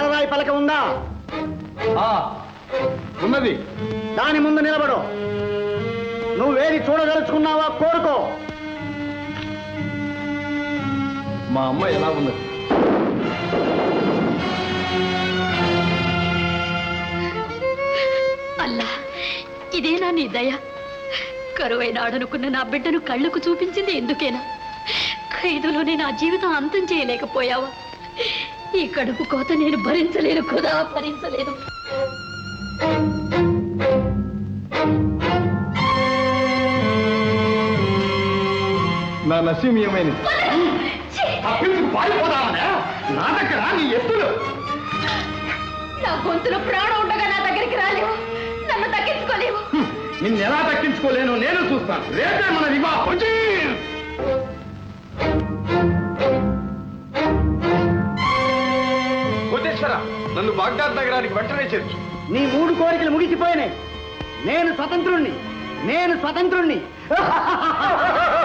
బాలరాయి పలక ఉందా? ఉన్నది. దాని ముందు నిలబడు. నువ్వేది చూడదలుచుకున్నావా కోరుకో. మా అమ్మ ఎలా ఉన్నది అల్లా ఇదేనా నీ దయ? కరువైన ఆడనుకున్న నా బిడ్డను కళ్ళకు చూపించింది ఎందుకేనా? ఖైదులోనే నా జీవితం అంతం చేయలేకపోయావా? ఈ కడుపు కోత నేను భరించలేను కుదా భరించలేను. నా నసీం ఏమైనది తప్పించుకు పారిపోదామనే? నా దగ్గర నీ ఎత్తులు. నా గొంతులో ప్రాణం ఉండగా నా దగ్గరికి రాలేవు. నన్ను తగ్గించుకోలేవు. నిన్ను ఎలా దక్కించుకోలేను నేను చూస్తాను. రేపే మన వివాహం. కోటేశ్వర నన్ను బాగ్దాద్ నగరానికి వెంటనే చేర్చు. నీ మూడు కోరికలు ముగిసిపోయినాయి. నేను స్వతంత్రుణ్ణి. నేను స్వతంత్రుణ్ణి.